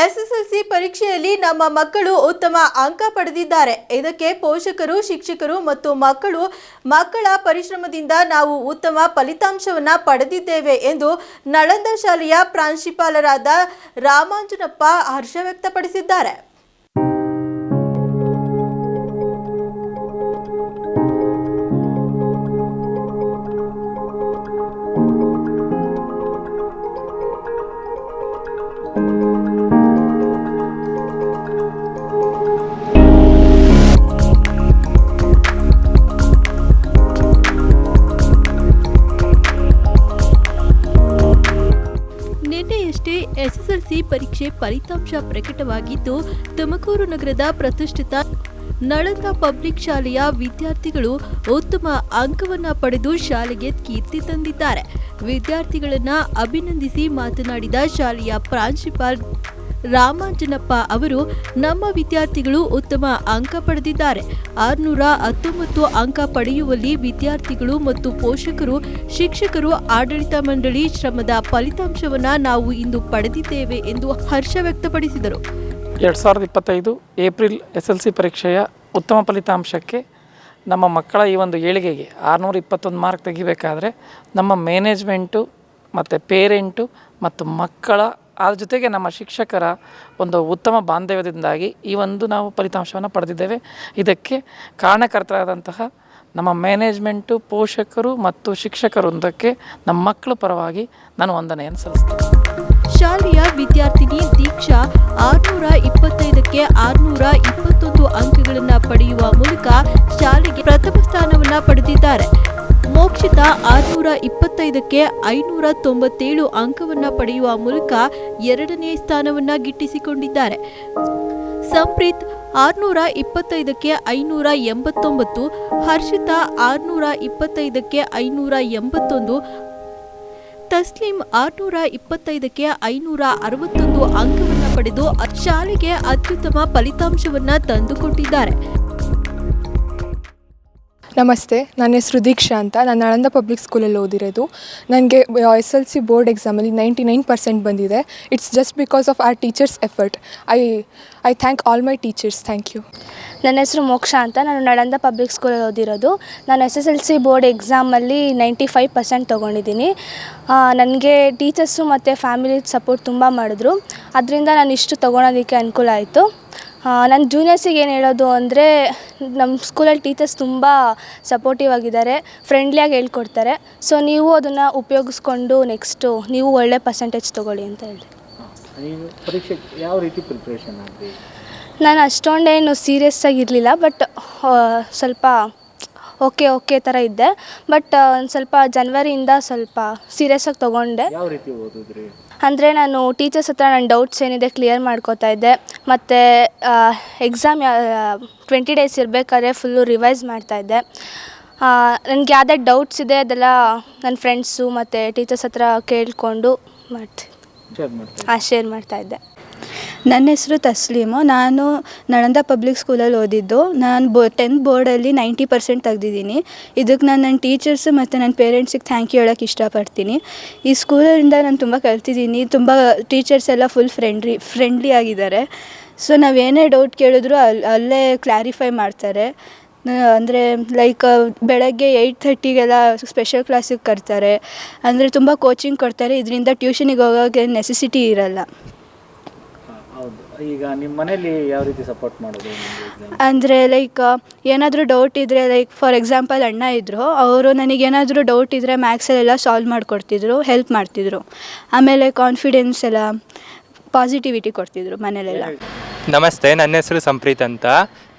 SSLC ಪರೀಕ್ಷೆಯಲ್ಲಿ ನಮ್ಮ ಮಕ್ಕಳು ಉತ್ತಮ ಅಂಕ ಪಡೆದಿದ್ದಾರೆ. ಇದಕ್ಕೆ ಪೋಷಕರು, ಶಿಕ್ಷಕರು ಮತ್ತು ಮಕ್ಕಳು, ಮಕ್ಕಳ ಪರಿಶ್ರಮದಿಂದ ನಾವು ಉತ್ತಮ ಫಲಿತಾಂಶವನ್ನ ಪಡೆದಿದ್ದೇವೆ ಎಂದು ನಳಂದ ಶಾಲೆಯ ಪ್ರಾಂಶುಪಾಲರಾದ ರಾಮಾಂಜನಪ್ಪ ಹರ್ಷ ವ್ಯಕ್ತಪಡಿಸಿದ್ದಾರೆ. ಪರೀಕ್ಷೆ ಫಲಿತಾಂಶ ಪ್ರಕಟವಾಗಿದ್ದು, ತುಮಕೂರು ನಗರದ ಪ್ರತಿಷ್ಠಿತ ನಳಂದ ಪಬ್ಲಿಕ್ ಶಾಲೆಯ ವಿದ್ಯಾರ್ಥಿಗಳು ಉತ್ತಮ ಅಂಕವನ್ನ ಪಡೆದು ಶಾಲೆಗೆ ಕೀರ್ತಿ ತಂದಿದ್ದಾರೆ. ವಿದ್ಯಾರ್ಥಿಗಳನ್ನ ಅಭಿನಂದಿಸಿ ಮಾತನಾಡಿದ ಶಾಲೆಯ ಪ್ರಾಂಶುಪಾಲ್ ರಾಮಾಂಜನಪ್ಪ ಅವರು, ನಮ್ಮ ವಿದ್ಯಾರ್ಥಿಗಳು ಉತ್ತಮ ಅಂಕ ಪಡೆದಿದ್ದಾರೆ. ಆರುನೂರ ಹತ್ತೊಂಬತ್ತು ಅಂಕ ಪಡೆಯುವಲ್ಲಿ ವಿದ್ಯಾರ್ಥಿಗಳು ಮತ್ತು ಪೋಷಕರು, ಶಿಕ್ಷಕರು, ಆಡಳಿತ ಮಂಡಳಿ ಶ್ರಮದ ಫಲಿತಾಂಶವನ್ನ ನಾವು ಇಂದು ಪಡೆದಿದ್ದೇವೆ ಎಂದು ಹರ್ಷ ವ್ಯಕ್ತಪಡಿಸಿದರು. ಎರಡು ಸಾವಿರದ ಇಪ್ಪತ್ತೈದು ಏಪ್ರಿಲ್ ಎಸ್ ಎಲ್ ಸಿ ಪರೀಕ್ಷೆಯ ಉತ್ತಮ ಫಲಿತಾಂಶಕ್ಕೆ ನಮ್ಮ ಮಕ್ಕಳ ಈ ಒಂದು ಏಳಿಗೆಗೆ ಆರುನೂರ ಇಪ್ಪತ್ತೊಂದು ಮಾರ್ಕ್ ತೆಗಿಬೇಕಾದ್ರೆ ನಮ್ಮ ಮ್ಯಾನೇಜ್ಮೆಂಟು, ಮತ್ತು ಪೇರೆಂಟು ಮತ್ತು ಮಕ್ಕಳ ಅದ್ರ ಜೊತೆಗೆ ನಮ್ಮ ಶಿಕ್ಷಕರ ಒಂದು ಉತ್ತಮ ಬಾಂಧವ್ಯದಿಂದಾಗಿ ಈ ಒಂದು ನಾವು ಫಲಿತಾಂಶವನ್ನು ಪಡೆದಿದ್ದೇವೆ. ಇದಕ್ಕೆ ಕಾರಣಕರ್ತರಾದಂತಹ ನಮ್ಮ ಮ್ಯಾನೇಜ್ಮೆಂಟು, ಪೋಷಕರು ಮತ್ತು ಶಿಕ್ಷಕರೊಂದಕ್ಕೆ ನಮ್ಮ ಮಕ್ಕಳ ಪರವಾಗಿ ನಾನು ವಂದನೆಯನ್ನು ಸಲ್ಲಿಸ್ತೇನೆ. ಶಾಲೆಯ ವಿದ್ಯಾರ್ಥಿನಿ ದೀಕ್ಷಾ ಆರುನೂರ ಇಪ್ಪತ್ತೈದಕ್ಕೆ ಆರುನೂರ ಇಪ್ಪತ್ತೊಂದು ಅಂಕಗಳನ್ನು ಪಡೆಯುವ ಮೂಲಕ ಶಾಲೆಗೆ ಪ್ರಥಮ ಸ್ಥಾನವನ್ನ ಪಡೆದಿದ್ದಾರೆ. ಮೋಕ್ಷಿತ ಆರುನೂರ ಇಪ್ಪತ್ತೈದಕ್ಕೆ ಐನೂರ ತೊಂಬತ್ತೇಳು ಅಂಕವನ್ನ ಪಡೆಯುವ ಮೂಲಕ ಎರಡನೇ ಸ್ಥಾನವನ್ನ ಗಿಟ್ಟಿಸಿಕೊಂಡಿದ್ದಾರೆ. ಸಂಪ್ರೀತ್ ಆರುನೂರ ಇಪ್ಪತ್ತೈದಕ್ಕೆ ಐನೂರ ಎಂಬತ್ತೊಂಬತ್ತು, ಹರ್ಷಿತಾ ಆರುನೂರ ಇಪ್ಪತ್ತೈದಕ್ಕೆ ಐನೂರ ಎಂಬತ್ತೊಂದು, ತಸ್ಲಿಂ ಆರುನೂರ ಇಪ್ಪತ್ತೈದಕ್ಕೆ ಐನೂರ ಅರವತ್ತೊಂದು ಅಂಕವನ್ನ ಪಡೆದು ಶಾಲೆಗೆ ಅತ್ಯುತ್ತಮ ಫಲಿತಾಂಶವನ್ನು ತಂದುಕೊಟ್ಟಿದ್ದಾರೆ. ನಮಸ್ತೆ, ನನ್ನ ಹೆಸರು ದೀಕ್ಷಾ ಅಂತ. ನಾನು ನಳಂದ ಪಬ್ಲಿಕ್ ಸ್ಕೂಲಲ್ಲಿ ಓದಿರೋದು. ನನಗೆ ಎಸ್ ಎಲ್ ಸಿ ಬೋರ್ಡ್ ಎಕ್ಸಾಮಲ್ಲಿ ನೈಂಟಿ ನೈನ್ ಪರ್ಸೆಂಟ್ ಬಂದಿದೆ. It's just because of our teachers effort I I thank all my teachers thank you ನನ್ನ ಹೆಸರು ಮೋಕ್ಷ ಅಂತ. ನಾನು ನಳಂದ ಪಬ್ಲಿಕ್ ಸ್ಕೂಲಲ್ಲಿ ಓದಿರೋದು. ನಾನು S S L C board ಎಕ್ಸಾಮಲ್ಲಿ ನೈಂಟಿ ಫೈವ್ ಪರ್ಸೆಂಟ್ ತೊಗೊಂಡಿದ್ದೀನಿ. ನನಗೆ ಟೀಚರ್ಸು ಮತ್ತು ಫ್ಯಾಮಿಲಿ ಸಪೋರ್ಟ್ ತುಂಬ ಮಾಡಿದ್ರು. ಅದರಿಂದ ನಾನು ಇಷ್ಟು ತೊಗೊಳೋದಕ್ಕೆ ಅನುಕೂಲ ಆಯಿತು. ನನ್ನ ಜೂನಿಯರ್ಸಿಗೆ ಏನು ಹೇಳೋದು ಅಂದರೆ ನಮ್ಮ ಸ್ಕೂಲಲ್ಲಿ ಟೀಚರ್ಸ್ ತುಂಬ ಸಪೋರ್ಟಿವ್ ಆಗಿದ್ದಾರೆ ಫ್ರೆಂಡ್ಲಿಯಾಗಿ ಹೇಳ್ಕೊಡ್ತಾರೆ. ಸೊ ನೀವು ಅದನ್ನು ಉಪಯೋಗಿಸ್ಕೊಂಡು ನೆಕ್ಸ್ಟು ನೀವು ಒಳ್ಳೆ ಪರ್ಸೆಂಟೇಜ್ ತೊಗೊಳ್ಳಿ ಅಂತ ಹೇಳಿ ನೀವು ಪರೀಕ್ಷೆ ಯಾವ ರೀತಿ ಪ್ರಿಪ್ರೇಷನ್ ನಾನು ಅಷ್ಟೊಂದೇನು ಸೀರಿಯಸ್ ಆಗಿರಲಿಲ್ಲ ಬಟ್ ಸ್ವಲ್ಪ ಓಕೆ ಓಕೆ ಥರ ಇದ್ದೆ ಬಟ್ ಒಂದು ಸ್ವಲ್ಪ ಜನ್ವರಿಯಿಂದ ಸ್ವಲ್ಪ ಸೀರಿಯಸ್ ಆಗಿ ತೊಗೊಂಡೆ. ಯಾವ ರೀತಿ ಓದಿದ್ರಿ? ಅಂದರೆ ನಾನು ಟೀಚರ್ಸ್ ಹತ್ರ ನನ್ನ ಡೌಟ್ಸ್ ಏನಿದೆ ಕ್ಲಿಯರ್ ಮಾಡ್ಕೋತಾ ಇದ್ದೆ. ಮತ್ತು ಎಕ್ಸಾಮ್ ಟ್ವೆಂಟಿ ಡೇಸ್ ಇರಬೇಕಾದ್ರೆ ಫುಲ್ಲು ರಿವೈಸ್ ಮಾಡ್ತಾ ಇದ್ದೆ. ನನಗೆ ಯಾವುದೇ ಡೌಟ್ಸ್ ಇದೆ ಅದೆಲ್ಲ ನನ್ನ ಫ್ರೆಂಡ್ಸು ಮತ್ತು ಟೀಚರ್ಸ್ ಹತ್ರ ಕೇಳಿಕೊಂಡು ಮಾಡ್ತೀನಿ ಶೇರ್ ಮಾಡ್ತಾ ಹಾಂ ಶೇರ್ ಮಾಡ್ತಾಯಿದ್ದೆ ನನ್ನ ಹೆಸರು ತಸ್ಲೀಮು. ನಾನು ನಳಂದ ಪಬ್ಲಿಕ್ ಸ್ಕೂಲಲ್ಲಿ ಓದಿದ್ದು. ನಾನು ಬೋ ಟೆಂತ್ ಬೋರ್ಡಲ್ಲಿ ನೈಂಟಿ ಪರ್ಸೆಂಟ್ ತೆಗ್ದಿದ್ದೀನಿ. ಇದಕ್ಕೆ ನಾನು ನನ್ನ ಟೀಚರ್ಸ್ ಮತ್ತು ನನ್ನ ಪೇರೆಂಟ್ಸಿಗೆ ಥ್ಯಾಂಕ್ ಯು ಹೇಳೋಕ್ಕೆ ಇಷ್ಟಪಡ್ತೀನಿ. ಈ ಸ್ಕೂಲಿಂದ ನಾನು ತುಂಬ ಕಲ್ತಿದ್ದೀನಿ. ತುಂಬ ಟೀಚರ್ಸ್ ಎಲ್ಲ ಫುಲ್ ಫ್ರೆಂಡ್ಲಿ ಫ್ರೆಂಡ್ಲಿ ಆಗಿದ್ದಾರೆ. ಸೊ ನಾವೇನೇ ಡೌಟ್ ಕೇಳಿದ್ರು ಅಲ್ಲಿ ಅಲ್ಲೇ ಕ್ಲಾರಿಫೈ ಮಾಡ್ತಾರೆ. ಅಂದರೆ ಲೈಕ್ ಬೆಳಗ್ಗೆ ಏಯ್ಟ್ ಥರ್ಟಿಗೆಲ್ಲ ಸ್ಪೆಷಲ್ ಕ್ಲಾಸಿಗೆ ಕರ್ತಾರೆ. ಅಂದರೆ ತುಂಬ ಕೋಚಿಂಗ್ ಕೊಡ್ತಾರೆ. ಇದರಿಂದ ಟ್ಯೂಷನಿಗೆ ಹೋಗೋಕ್ಕೆ ನೆಸೆಸಿಟಿ ಇರಲ್ಲ. ಈಗ ನಿಮ್ಮ ಮನೇಲಿ ಯಾವ ರೀತಿ ಸಪೋರ್ಟ್ ಮಾಡೋದು? ಅಂದರೆ ಲೈಕ್ ಏನಾದರೂ ಡೌಟ್ ಇದ್ದರೆ ಲೈಕ್ ಫಾರ್ ಎಕ್ಸಾಂಪಲ್ ಅಣ್ಣ ಇದ್ದರು ಅವರು ನನಗೆ ನನಗೇನಾದರೂ ಡೌಟ್ ಇದ್ದರೆ ಮ್ಯಾಥ್ಸಲ್ಲೆಲ್ಲ ಸಾಲ್ವ್ ಮಾಡಿಕೊಡ್ತಿದ್ರು ಹೆಲ್ಪ್ ಮಾಡ್ತಿದ್ರು. ಆಮೇಲೆ ಕಾನ್ಫಿಡೆನ್ಸ್ ಎಲ್ಲ ಪಾಸಿಟಿವಿಟಿ ಕೊಡ್ತಿದ್ರು ಮನೇಲೆಲ್ಲ. ನಮಸ್ತೆ, ನನ್ನ ಹೆಸರು ಸಂಪ್ರೀತ್ ಅಂತ.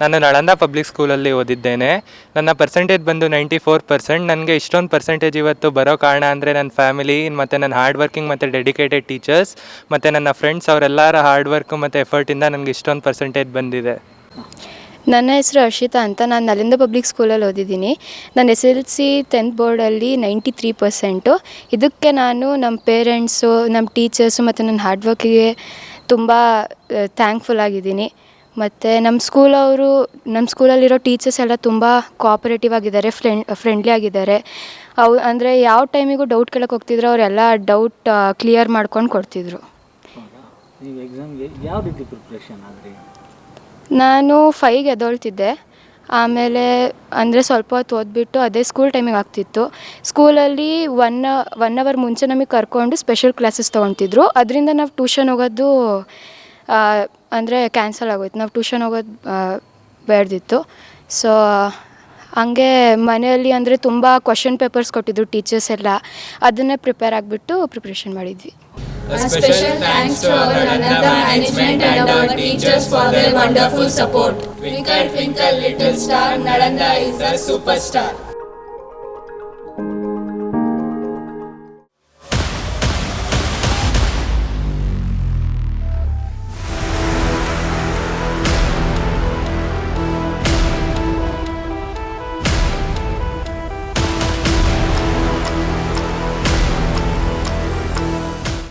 ನಾನು ನಳಂದ ಪಬ್ಲಿಕ್ ಸ್ಕೂಲಲ್ಲಿ ಓದಿದ್ದೇನೆ. ನನ್ನ ಪರ್ಸೆಂಟೇಜ್ ಬಂದು ನೈಂಟಿ ಫೋರ್ ಪರ್ಸೆಂಟ್ ನನಗೆ ಇಷ್ಟೊಂದು ಪರ್ಸೆಂಟೇಜ್ ಇವತ್ತು ಬರೋ ಕಾರಣ ಅಂದರೆ ನನ್ನ ಫ್ಯಾಮಿಲಿ ಮತ್ತು ನನ್ನ ಹಾರ್ಡ್ ವರ್ಕಿಂಗ್ ಮತ್ತು ಡೆಡಿಕೇಟೆಡ್ ಟೀಚರ್ಸ್ ಮತ್ತು ನನ್ನ ಫ್ರೆಂಡ್ಸ್ ಅವರೆಲ್ಲರ ಹಾರ್ಡ್ ವರ್ಕು ಮತ್ತು ಎಫರ್ಟಿಂದ ನನಗೆ ಇಷ್ಟೊಂದು ಪರ್ಸೆಂಟೇಜ್ ಬಂದಿದೆ. ನನ್ನ ಹೆಸರು ಹರ್ಷಿತಾ ಅಂತ. ನಾನು ನಲಿಂದ ಪಬ್ಲಿಕ್ ಸ್ಕೂಲಲ್ಲಿ ಓದಿದ್ದೀನಿ. ನನ್ನ ಎಸ್ ಎಲ್ ಸಿ ಟೆಂತ್ ಬೋರ್ಡಲ್ಲಿ ನೈಂಟಿ ತ್ರೀ ಪರ್ಸೆಂಟು ಇದಕ್ಕೆ ನಾನು ನಮ್ಮ ಪೇರೆಂಟ್ಸು ನಮ್ಮ ಟೀಚರ್ಸು ಮತ್ತು ನನ್ನ ಹಾರ್ಡ್ ವರ್ಕಿಗೆ ತುಂಬ ಥ್ಯಾಂಕ್ಫುಲ್ ಆಗಿದ್ದೀನಿ. ಮತ್ತು ನಮ್ಮ ಸ್ಕೂಲವರು ನಮ್ಮ ಸ್ಕೂಲಲ್ಲಿರೋ ಟೀಚರ್ಸ್ ಎಲ್ಲ ತುಂಬ ಕೋಆಪರೇಟಿವ್ ಆಗಿದ್ದಾರೆ ಫ್ರೆಂಡ್ ಫ್ರೆಂಡ್ಲಿ ಆಗಿದ್ದಾರೆ. ಅವು ಅಂದರೆ ಯಾವ ಟೈಮಿಗೂ ಡೌಟ್ ಕೇಳಕ್ಕೆ ಹೋಗ್ತಿದ್ರು ಅವರೆಲ್ಲ ಡೌಟ್ ಕ್ಲಿಯರ್ ಮಾಡ್ಕೊಂಡು ಕೊಡ್ತಿದ್ರು. ನಾನು ಫೈವ್ಗೆ ಎದ್ದೊಳ್ತಿದ್ದೆ. ಆಮೇಲೆ ಅಂದರೆ ಸ್ವಲ್ಪ ಹೊತ್ತು ಓದ್ಬಿಟ್ಟು ಅದೇ ಸ್ಕೂಲ್ ಟೈಮಿಗೆ ಆಗ್ತಿತ್ತು. ಸ್ಕೂಲಲ್ಲಿ ಒನ್ ಒನ್ ಅವರ್ ಮುಂಚೆ ನಮಗೆ ಕರ್ಕೊಂಡು ಸ್ಪೆಷಲ್ ಕ್ಲಾಸಸ್ ತೊಗೊತಿದ್ರು. ಅದರಿಂದ ನಾವು ಟ್ಯೂಷನ್ ಹೋಗೋದು ಅಂದರೆ ಕ್ಯಾನ್ಸಲ್ ಆಗೋಯ್ತು. ನಾವು ಟ್ಯೂಷನ್ ಹೋಗೋದು ಬೇಡದಿತ್ತು. ಸೊ ಹಂಗೆ ಮನೆಯಲ್ಲಿ ಅಂದರೆ ತುಂಬ ಕ್ವಶನ್ ಪೇಪರ್ಸ್ ಕೊಟ್ಟಿದ್ರು ಟೀಚರ್ಸ್ ಎಲ್ಲ. ಅದನ್ನೇ ಪ್ರಿಪೇರ್ ಆಗಿಬಿಟ್ಟು ಪ್ರಿಪ್ರೇಷನ್ ಮಾಡಿದ್ವಿ. Special thanks to our Nalanda management and our teachers for their wonderful support. Twinkle, twinkle, little star, Nalanda is a superstar.